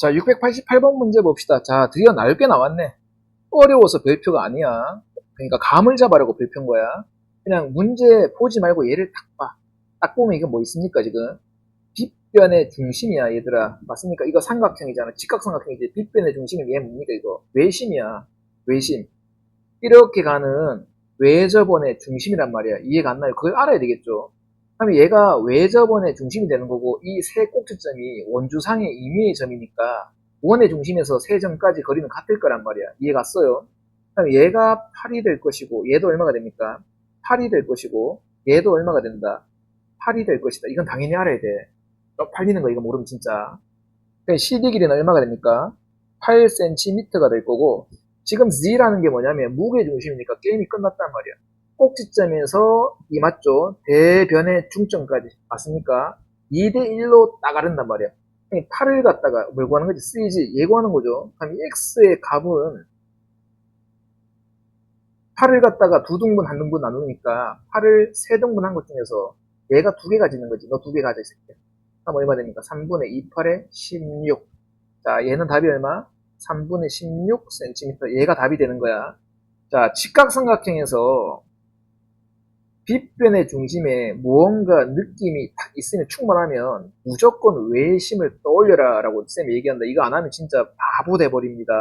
자, 688번 문제 봅시다. 자, 드디어 날개 나왔네. 어려워서 별표가 아니야. 그러니까 감을 잡아라고 별표인 거야. 그냥 문제 보지 말고 얘를 딱 봐. 딱 보면 이게 뭐 있습니까, 지금? 빗변의 중심이야, 얘들아. 맞습니까? 이거 삼각형이잖아. 직각삼각형이지. 빗변의 중심이 얘 뭡니까, 이거? 외심이야. 외심. 이렇게 가는 외접원의 중심이란 말이야. 이해가 안 나요? 그걸 알아야 되겠죠? 그러면 얘가 외접원의 중심이 되는 거고 이 세 꼭지점이 원주상의 임의의 점이니까 원의 중심에서 세 점까지 거리는 같을 거란 말이야. 이해 갔어요? 그럼 얘가 8이 될 것이고 얘도 얼마가 됩니까? 8이 될 것이고 얘도 얼마가 된다? 8이 될 것이다. 이건 당연히 알아야 돼. 어, 팔리는 거 이거 모르면 진짜. 그럼 CD 길이는 얼마가 됩니까? 8cm가 될 거고 지금 Z라는 게 뭐냐면 무게 중심이니까 게임이 끝났단 말이야. 꼭지점에서 이 맞죠? 대변의 중점까지 맞습니까? 2대 1로 나가른단 말이야. 8을 갖다가 뭘 구하는 거지? CG 예고하는 거죠. 그럼 이 X의 값은 8을 갖다가 두 등분, 한 등분 나누니까 8을 세 등분 한 것 중에서 얘가 두 개 가지는 거지. 너 두 개 가져 있을게. 그럼 얼마 됩니까? 3분의 2, 8에 16. 자, 얘는 답이 얼마? 3분의 16cm. 얘가 답이 되는 거야. 자, 직각삼각형에서 빗변의 중심에 무언가 느낌이 딱 있으면 충분하면 무조건 외심을 떠올려라 라고 쌤이 얘기한다. 이거 안 하면 진짜 바보 돼버립니다.